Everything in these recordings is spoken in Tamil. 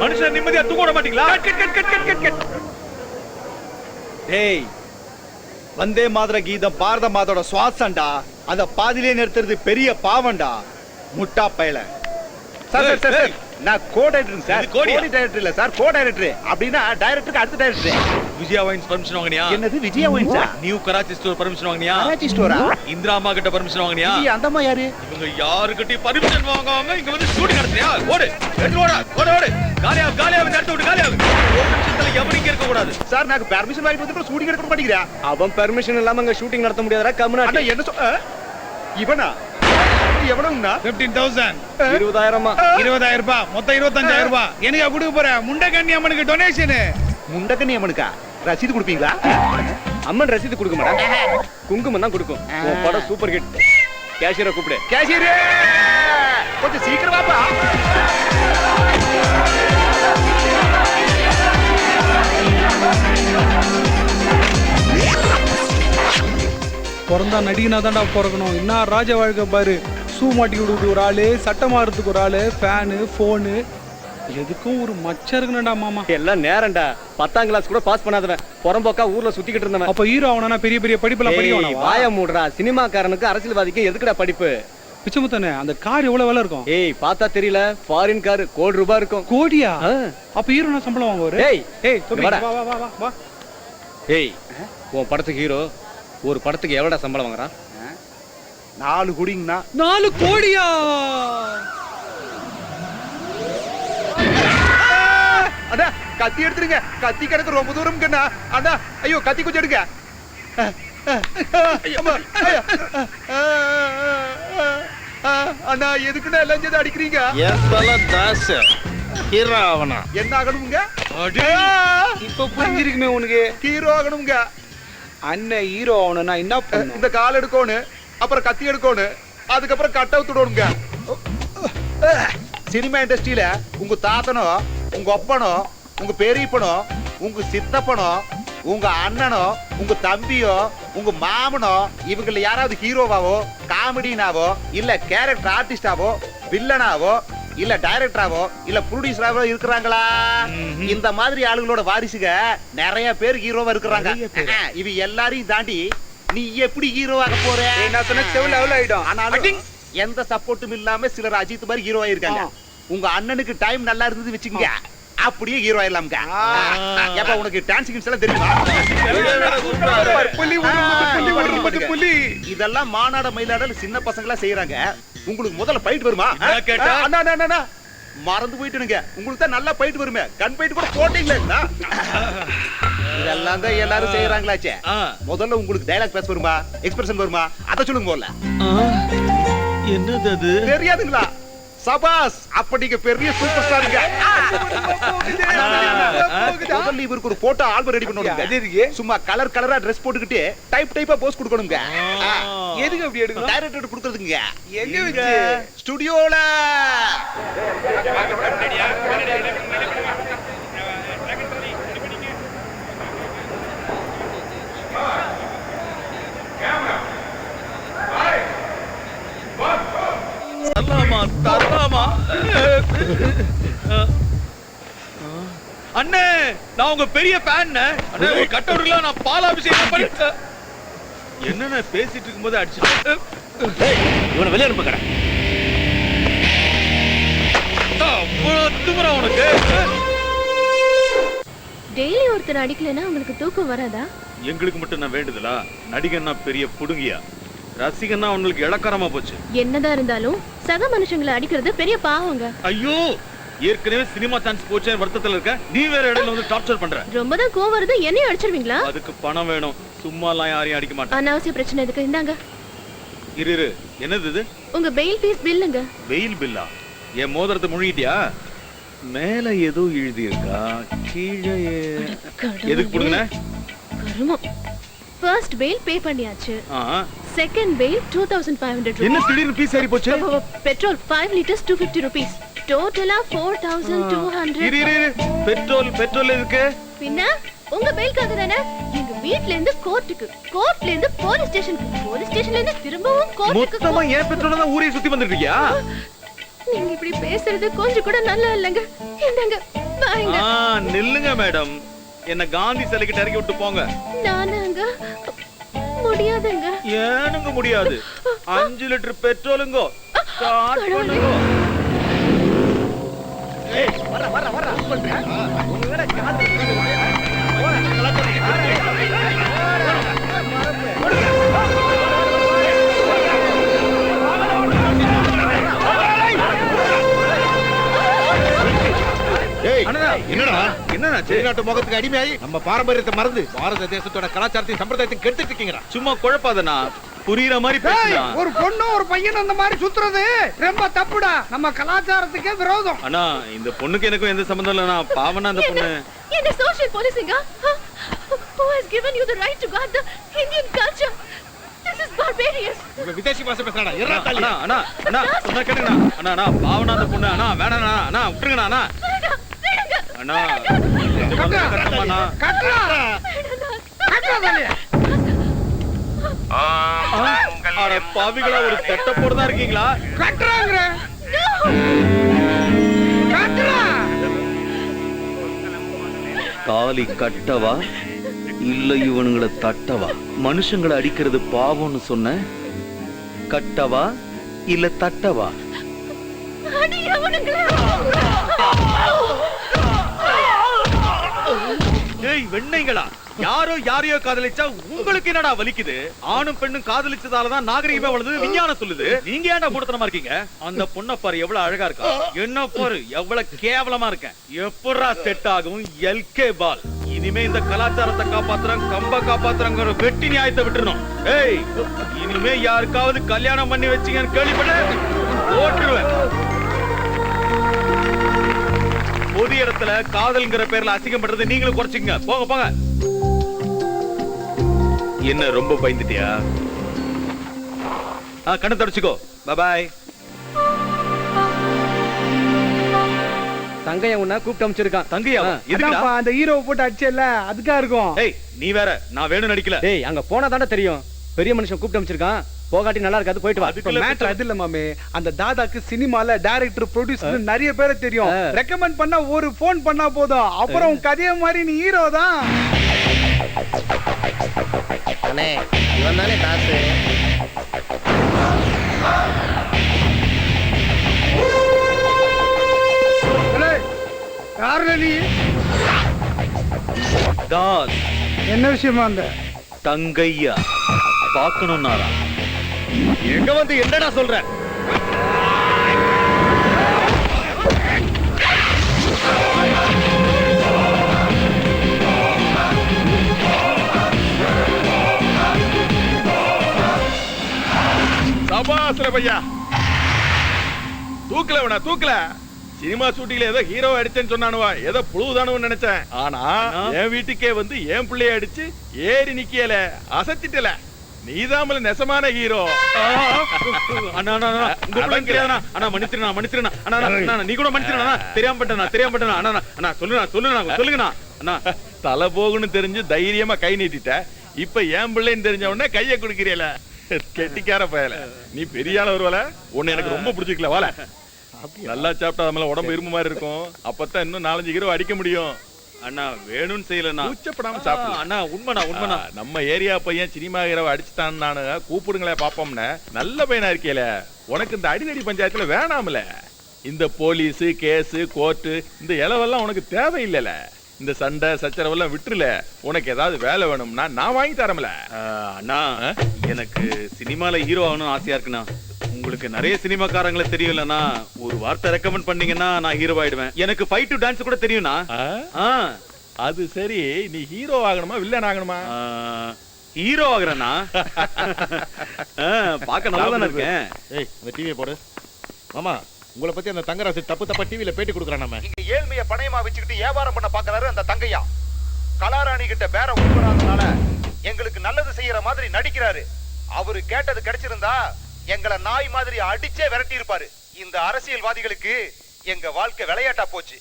வீட்டுல நிம்மதியா தூங்க விட மாட்டீங்களா? டேய் வந்தே மாதர கீதம் பாரத மாதோட சுவாசம்டா. அத பாதியிலே நிறுத்துறது பெரிய பாவம்டா. முட்டா பயல. சார் சார் நான் கோ டைரக்டர் சார்? கோடி டைரக்டர் இல்ல சார் கோ டைரக்டர் அப்படின்னா டைரக்டருக்கு அடுத்த டைரக்டர் விஜயா வைன்ஸ் பர்மிஷன் வாங்குனியா? என்னது Vijaya sir new Karachi store permission வாங்குனியா? கராச்சி ஸ்டோரா இந்திரா அம்மா கிட்ட பர்மிஷன் வாங்குனியா? அந்த அம்மா யாரு? இவங்க யாருக்கிட்டயும் பர்மிஷன் வாங்காம இங்க வந்து ஷூட்டிங் நடத்துறியா ஓடு எடுத்து ஓடா ஓடு ஓடு. காலியா காலியா வந்து அடுத்து விட்டு காலியா ஒரு நிமிஷத்துல எவனும் இங்க இருக்க கூடாது. சார் நான் பெர்மிஷன் வாங்கிட்டு வந்து ஷூட்டிங் எடுக்க மாட்டேங்கிறா அவன் பெர்மிஷன் இல்லாம அங்க ஷூட்டிங் நடத்த முடியாதா அண்ணா கம்முனா என்ன சொ- ஆ? எவனுங்கண்ணா பிப்டீன் தௌசண்ட் இருபதாயிரமா? இருபதாயிரம் ரூபாய் மொத்தம் இருபத்தஞ்சாயிரம் ரூபாய் எனக்கு கொடுக்க போற? முண்டகண்ணி அம்மனுக்கு? டொனேஷனு முண்டக்கண்ணி அவனுக்கா ரசீது கொடுப்பீங்களா? அம்மன் ரசீது கொடுக்க மாட்டா குங்குமம் தான் கொடுக்கும். உன் படம் சூப்பர் ஹிட் கேஷியரை கூப்பிடு. கேஷியரே! கொஞ்சம் சீக்கிரம் வாப்பா. பிறந்தா நடிகனா தான்டா பிறக்கணும். என்ன ராஜ வாழ்க்கை பாரு. ஷூ மாட்டி விடுறது ஒரு ஆளு சட்டை மாறுறதுக்கு ஒரு ஆளு ஃபேனு ஃபோனு எதுக்கும் ஒரு மச்சம் இருக்கணும்டா மாமா. எல்லாம் நேரம்டா. பத்தாம் கிளாஸ் கூட பாஸ் பண்ணாதவன். புறம்போக்கா ஊர்ல சுத்திக்கிட்டு இருந்தவன். அப்ப ஹீரோ ஆகணும்னா பெரிய பெரிய படிப்பெல்லாம் ஏய், படிக்கணும் வாய மூடுறா சினிமாக்காரனுக்கு அரசியல்வாதிக்கு எதுக்குடா படிப்பு? பிச்சமுத்தனே அந்த கார் எவ்வளவு விலை இருக்கும்? ஏய் பார்த்தா தெரியல. ஃபாரின் கார் கோடி ரூபாய் இருக்கும். கோடியா. அப்ப ஹீரோ நான் சம்பளம் வாங்குவாரு? ஏய், ஏய் வா வா வா ஏய் உன் படத்துக்கு ஹீரோ ஒரு படத்துக்கு எவ்வளோடா சம்பளம் வாங்குறான்? நாலு குடிங்கண்ணா. நாலு கோடியா? அண்ணா கத்தி எடுத்துருங்க கத்தி கிடக்கு ரொம்ப தூரம் அண்ணா அண்ணா ஐயோ கத்தி கொஞ்சம் எடுங்க. அண்ணா எதுக்குண்ணா எல்லாம் சேர்ந்து அடிக்கிறீங்க? என்ன ஆகணுங்க? இப்ப புரிஞ்சிருக்குமே உனக்கு. ஹீரோ ஆகணுங்க. அண்ணன் ஹீரோ ஆகணும்னா என்ன இந்த கால் எடுக்கணும் அப்புறம் கத்தி எடுக்கணும் அதுக்கப்புறம் கட் அவுத்துடணுங்க சினிமா இண்டஸ்ட்ரியில உங்க தாத்தனோ உங்க ஒப்பனோ உங்க பெரியப்பனோ உங்க சித்தப்பனோ உங்க அண்ணனோ உங்க தம்பியோ உங்க மாமனோ இவங்கள யாராவது ஹீரோவாவோ காமெடினாவோ இல்ல கேரக்டர் ஆர்டிஸ்டாவோ வில்லனாவோ இல்ல டைரக்டராவோ இல்ல ப்ரொடியூசராவோ இருக்கிறாங்களா? இந்த மாதிரி ஆளுங்களோட வாரிசுக நிறைய பேர் ஹீரோவா இருக்கிறாங்க. இவ எல்லாரையும் தாண்டி நீ எப்படி ஹீரோவாக போற? நான் சொன்ன செவில் அவ்வளோ ஆயிடும். ஆனாலும் எந்த சப்போர்ட்டும் இல்லாம சிலர் அஜித் மாதிரி ஹீரோ ஆயிருக்காங்க. உங்க அண்ணனுக்கு டைம் நல்லா இருந்தது வச்சுக்கங்க. அப்படியே ஹீரோ ஆயிடலாம்ங்க. எப்ப உனக்கு டான்சிங் எல்லாம் தெரியுமா? இதெல்லாம் மாநாட மயிலாடல் சின்ன பசங்களா செய்யறாங்க உங்களுக்கு முதல்ல பயிட்டு வருமா. மறந்து போயிட்டுனுங்க. உங்களுக்கு தான் நல்லா பயிட்டு வருமே. கன் பயிட்டு கூட போட்டீங்களா இதெல்லாம் தான் எல்லாரும் செய்யறாங்களாச்சே. முதல்ல உங்களுக்கு டயலாக் பேச வருமா எக்ஸ்பிரஷன் வருமா அத சொல்லுங்க முதல்ல என்னது அது தெரியாதுங்களா சபாஸ் அப்ப நீங்க பெரிய சூப்பர் ஸ்டாருங்க முதல்ல இவருக்கு ஒரு போட்டோ ஆல்பம் ரெடி பண்ணுவாங்க சும்மா கலர் கலரா ட்ரெஸ் போட்டுக்கிட்டு டைப் டைப்பா போஸ் கொடுக்கணுங்க எதுக்கு அப்படி எடுக்கணும் டைரக்டர் கொடுக்கறதுங்க எங்க வச்சு ஸ்டுடியோல அண்ணே நான் உங்க பெரிய ஃபேன் அண்ணே. ஒரு கட்டவுட்ல நான் பாலாபிஷேகம் பண்ணி என்னண்ணே பேசிட்டு இருக்கும்போது அடிச்சு இவனை வெளியே அனுப்புக்கிறேன் துமுறா உனக்கு. டெய்லி ஒருத்தர் அடிக்கலைன்னா உங்களுக்கு தூக்கம் வராதா? எங்களுக்கு மட்டும் நான் வேண்டுதலா? நடிகன்னா பெரிய புடுங்கியா? ரசிகன்னா உங்களுக்கு இளக்காரமா போச்சு. என்னதான் இருந்தாலும் சக மனுஷங்களை அடிக்கிறது பெரிய பாவங்க. ஐயோ ஏற்கனவே சினிமா சான்ஸ் போச்சேன்னு வருத்தத்துல இருக்க நீ வேற இடையில வந்து டார்ச்சர் பண்ற. ரொம்ப தான் கோவம் வருது என்னையும் அடிச்சிருவீங்களா? அதுக்கு பணம் வேணும் சும்மா எல்லாம் யாரையும் அடிக்க மாட்டேன். அனாவசிய பிரச்சனை எதுக்கு? இந்தாங்க. இரு இரு. என்னது இது? உங்க பெயில் ஃபீஸ் பில்லுங்க வெயில் பில்லா என் மோதிரத்தை முழுகிட்டியா? மேல ஏதோ எழுதி இருக்கா கீழே எதுக்கு புடுங்கின? கருமம். ஃபர்ஸ்ட் பெயில் பே பண்ணியாச்சு. Second bail two thousand five hundred என்ன திடீர்னு பீஸ் ஏறி போச்சு? Petrol five litres two fifty rupees டோட்டலா four thousand two hundred petrol petrol எதுக்கு? பின்ன உங்க பெயிலுக்காக தானே? எங்க வீட்ல இருந்து கோர்ட்டுக்கு கோர்ட்ல இருந்து போலீஸ் ஸ்டேஷனுக்கு போலீஸ் ஸ்டேஷன்ல இருந்து திரும்பவும் கோர்ட்டுக்கு மொத்தமா ஏன் பெட்ரோல் தான் ஊரே சுத்தி வந்துட்டு இருக்கியா நீங்க இப்படி பேசுறது கொஞ்சம் கூட நல்லா இல்லைங்க. ஆ நில்லுங்க மேடம். என்ன காந்தி சிலைக்கிட்ட இறக்கி விட்டு போங்க. நானாங்க முடியாதுங்க. ஏனுங்க முடியாது. அஞ்சு லிட்டர் பெட்ரோலுங்கோ ஸ்டார்ட். பண்ணுங்க. ஏய் அண்ணா என்னடா? என்னடாச்சு வெளிநாட்டு முகத்துக்கு அடிமையாகி நம்ம பாரம்பரியத்தை மறந்து பாரத தேசத்தோட கலாச்சாரத்தையும் சம்பிரதாயத்தையும் கெடுத்துட்டு இருக்கீங்கடா. சும்மா குழப்பாதண்ணா. புரியுற மாதிரி பேசுனா ஒரு பொண்ணும் ஒரு பையனும் அந்த மாதிரி சுத்துறது ரொம்ப தப்புடா. நம்ம கலாச்சாரத்துக்கே விரோதம். அண்ணா இந்த பொண்ணுக்கு எனக்கும் எந்த சம்மந்தம் இல்லைண்ணா. பாவனா அந்த பொண்ணு. என்ன? சோஷியல் போலீசிங்க Who has given you the right to guard the Indian culture? This is barbarious. இவன் விதேசி பாஷை பேசுறாடா. அண்ணா, தள்ளி. அண்ணா அண்ணா அண்ணா சொன்னா அண்ணா அண்ணா பாவனா அந்த பொண்ணு. அண்ணா வேணாண்ணா அண்ணா விட்டுருங்கண்ணா அண்ணா. அண்ணா இந்த பொண்ணு கட்டமாண்ணா கட்டுறா கட்டுறா தலையா அட பாவிகளா ஒரு செட்ட போடுதான் இருக்கீங்களா? கட்டுறாங்கிற. கட்டுறா. தாலி கட்டவா? இல்ல இவனுங்களை தட்டவா? மனுஷங்களை அடிக்கிறது பாவம்னு சொன்ன? கட்டவா? இல்ல தட்டவா? அடி அவனுங்களே. ஏய் வெண்ணைங்களா யாரோ யாரையோ காதலிச்சா உங்களுக்கு என்னடா வலிக்குது? ஆணும் பெண்ணும் காதலிச்சதாலதான் நாகரிகமே வளர்ந்தது விஞ்ஞானம் சொல்லுது. நீங்க ஏன்டா மூடத்தனமா இருக்கீங்க? அந்த பொண்ணை பாரு எவ்வளவு அழகா இருக்கா? என்ன பாரு எவ்வளவு கேவலமா இருக்கேன். எப்படா செட் ஆகும்? எல்கே பால். இனிமே இந்த கலாச்சாரத்தை காப்பாத்துறோம் கம்ப காப்பாத்துறோங்கிற வெட்டி நியாயத்தை விட்டுறணும். ஏய் இனிமே யாருக்காவது கல்யாணம் பண்ணி வச்சீங்கன்னு கேள்விப்பட்டேன்? ஓட்டுருவேன். பொது இடத்துல காதல்ங்கிற பேர்ல அசிங்கப்படுறது நீங்களும் குறைச்சிக்கங்க. போங்க போங்க. என்ன ரொம்ப பயந்துட்டியா? ஆ கண்ணை தொடச்சுக்கோ. பாய் தங்கைய உன்ன கூப்பிட்டு அமைச்சிருக்கான். தங்கையா? எதுக்குடா? அந்த ஹீரோவை போட்டு அடிச்சல அதுக்கா இருக்கும். ஏய் நீ வேற நான் வேணும் நடிக்கல. டேய் அங்க போனா தானே தெரியும். பெரிய மனுஷன் கூப்பிட்டு அமைச்சிருக்கான். போகாட்டி நல்லா இருக்காது போயிட்டு வா. அதுக்குள்ள மேட்ரு அது இல்ல மாமே. அந்த தாதாக்கு சினிமால டைரக்டர் ப்ரொடியூசர் நிறைய பேரை தெரியும். ரெக்கமெண்ட் பண்ணா ஒரு ஃபோன் பண்ணா போதும். அப்புறம் உன் கதைய மாதிரி நீ ஹீரோ தான். அண்ணே இவன் தானே காசு. யாருல நீ? தாஸ். என்ன விஷயமா அந்த? தங்கையா? பார்க்கணும்னாரா? எங்க வந்து என்னடா சொல்ற? சபாஸ்ல பையா தூக்கல வேணா தூக்கல. சினிமா ஷூட்டிங்ல ஏதோ ஹீரோ அடிச்சேன்னு சொன்னானுவா. ஏதோ புழுதானுன்னு நினைச்சேன். ஆனா என் வீட்டுக்கே வந்து என் பிள்ளைய அடிச்சு ஏறி நிக்கல. அசத்திட்டல. நீதாமல நெசமான ஹீரோ. அண்ணா அண்ணா உங்க பிள்ளை தெரியாதண்ணா அண்ணா மன்னிச்சிருண்ணா மன்னிச்சிருண்ணா அண்ணா அண்ணா, அண்ணா நீ கூட மன்னிச்சிருண்ணா தெரியாம பண்ணிட்டேண்ணா தெரியாம பண்ணிட்டேண்ணா அண்ணா அண்ணா, சொல்லுண்ணா சொல்லுண்ணா சொல்லுங்கண்ணா. அண்ணா. தலை போகுன்னு தெரிஞ்சு தைரியமா கை நீட்டிட்ட. இப்ப என் பிள்ளைன்னு தெரிஞ்ச உடனே கைய குடுக்கிறீல? கெட்டிக்கார பயல. நீ பெரிய ஆள வருவல உன்னை எனக்கு ரொம்ப பிடிச்சிக்கல வால நல்லா சாப்பிட்டா மேல உடம்பு இரும்பு மாதிரி இருக்கும். அப்பதான் இன்னும் நாலஞ்சு கிலோ அடிக்க முடியும். அண்ணா வேணும்னு செய்யலண்ணா. கூச்சப்படாம ஆ, சாப்பிடலாம் அண்ணா உண்மைண்ணா உண்மைண்ணா. ஆ, நம்ம ஏரியா பையன் சினிமா ஹீரோவை அடிச்சுட்டான்னு நானு கூப்பிடுங்களே பாப்போம்னு. நல்ல பையனா இருக்கேல உனக்கு இந்த அடிதடி பஞ்சாயத்துல வேணாம்ல. இந்த போலீஸ் கேஸ் கோர்ட்டு இந்த இளவெல்லாம் உனக்கு தேவையில்லைல. இந்த சண்டை சச்சரவெல்லாம் விட்டுருல. உனக்கு ஏதாவது வேலை வேணும்னா நான் வாங்கி தரமில்ல ஆ, அண்ணா எனக்கு சினிமால ஹீரோ ஆகணும்னு ஆசையா இருக்குண்ணா. உங்களுக்கு நிறைய சினிமாக்காரங்களை தெரியும்லண்ணா. ஒரு வார்த்தை ரெக்கமெண்ட் பண்ணீங்கன்னா நான் ஹீரோ ஆயிடுவேன். எனக்கு ஃபைட் டு டான்ஸ் கூட? ஆ? அது சரி நீ ஹீரோ ஆகணுமா வில்லன் ஆகணுமா? ஹீரோ ஆகுறேண்ணா. ஆ, பார்க்க நல்லா தானே இருக்கேன். ஏய் இந்த டிவியை போடு. மாமா உங்களை பத்தி அந்த தங்கராசு தப்பு தப்பா டிவில பேட்டி கொடுக்குறான் நம்ம. இங்க ஏழ்மைய பணயமா வச்சுக்கிட்டு வியாபாரம் பண்ண பாக்குறாரு அந்த தங்கையா? கலாராணி கிட்ட பேர உட்படாதனால எங்களுக்கு நல்லது செய்யற மாதிரி நடிக்கிறாரு. அவரு கேட்டது கிடைச்சிருந்தா எங்களை நாய் மாதிரி அடிச்சே விரட்டி இருப்பாரு இந்த அரசியல்வாதிகளுக்கு எங்க வாழ்க்கை விளையாட்டா போச்சு.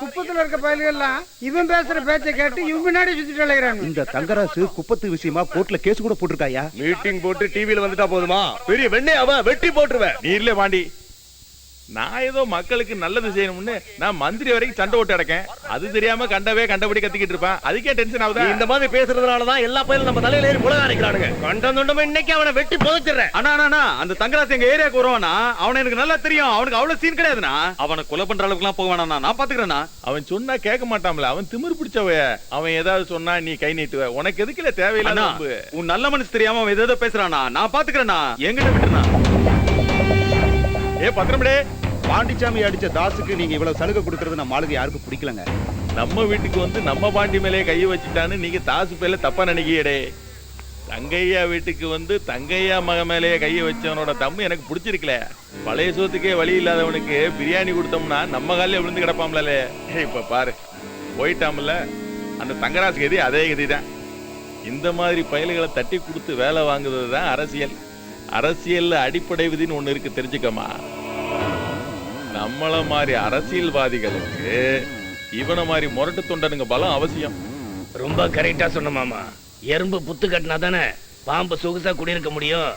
குப்பத்துல இருக்க பயல்கள்லாம் இவன் பேசுற பேச்சை கேட்டு இவன் பின்னாடி சுத்திட்டு அலைகிறாங்க இந்த தங்கராசு குப்பத்து விஷயமா கோர்ட்ல கேஸ் கூட போட்டிருக்காயா? மீட்டிங் போட்டு டிவில வந்துட்டா போதுமா? பெரிய வெண்ணே அவன் வெட்டி போட்டுருவேன். நீர்ல வாண்டி. நான் ஏதோ மக்களுக்கு நல்லது செய்யணும்னு நான் மந்திரி வரைக்கும் சண்டை ஓட்டு அடக்கேன் அது தெரியாம கண்டவே கண்டபடி கத்திக்கிட்டு இருப்பேன். அதுக்கே டென்ஷன் ஆகுதா? இந்த மாதிரி பேசுறதுனால தான் எல்லா பயிலும் நம்ம தலையில ஏறி புலக அரைக்கிறானுங்க கண்டம் துண்டமா இன்னைக்கு அவனை வெட்டி புதைச்சிடுறேன். அண்ணா அண்ணா, அந்த தங்கராஜ் எங்க ஏரியாக்கு வருவானா அவனை எனக்கு நல்லா தெரியும். அவனுக்கு அவ்வளவு சீன் கிடையாதுண்ணா. அவனை கொலை பண்ற அளவுக்கு எல்லாம் போக வேணாம் நான் பாத்துக்கிறேண்ணா. அவன் சொன்னா கேட்க மாட்டான்ல. அவன் திமிரு பிடிச்சவ அவன் ஏதாவது சொன்னா நீ கை நீட்டுவ. உனக்கு எதுக்குல தேவையில்லாத அண்ணா வம்பு? உன் நல்ல மனசு தெரியாம அவன் ஏதோ பேசுறானா நான் பாத்துக்கிறேண்ணா. எங்கிட்ட விட்டுனா ஏ பத்திரமடே பாண்டிச்சாமி அடிச்ச தாசுக்கு நீங்க இவ்வளவு சலுகை கொடுக்கறது நம்ம ஆளுக்கு யாருக்கும் பிடிக்கலங்க. நம்ம வீட்டுக்கு வந்து நம்ம பாண்டி மேலே கையை வச்சுட்டான்னு நீங்க தாசு பேர்ல தப்பா நினைக்கியடே தங்கையா வீட்டுக்கு வந்து தங்கையா மக மேலேயே கையை வச்சவனோட தம்மு எனக்கு பிடிச்சிருக்கல. பழைய சோத்துக்கே வழி இல்லாதவனுக்கு பிரியாணி கொடுத்தோம்னா நம்ம காலில் விழுந்து கிடப்பாம்ல இப்ப பாரு. போயிட்டாமல. அந்த தங்கராசு கதி அதே கதி தான் இந்த மாதிரி பயல்களை தட்டி கொடுத்து வேலை வாங்குறது தான் அரசியல். அரசியல்ல அடிப்படை விதின்னு ஒண்ணு இருக்கு தெரிஞ்சுக்கமா? நம்மள மாதிரி அரசியல்வாதிகளுக்கு இவன மாதிரி முரட்டு தொண்டனுங்க பலம் அவசியம். ரொம்ப கரெக்டா சொன்ன மாமா. எறும்பு புத்து கட்டினா தானே பாம்பு சொகுசா குடியிருக்க முடியும்.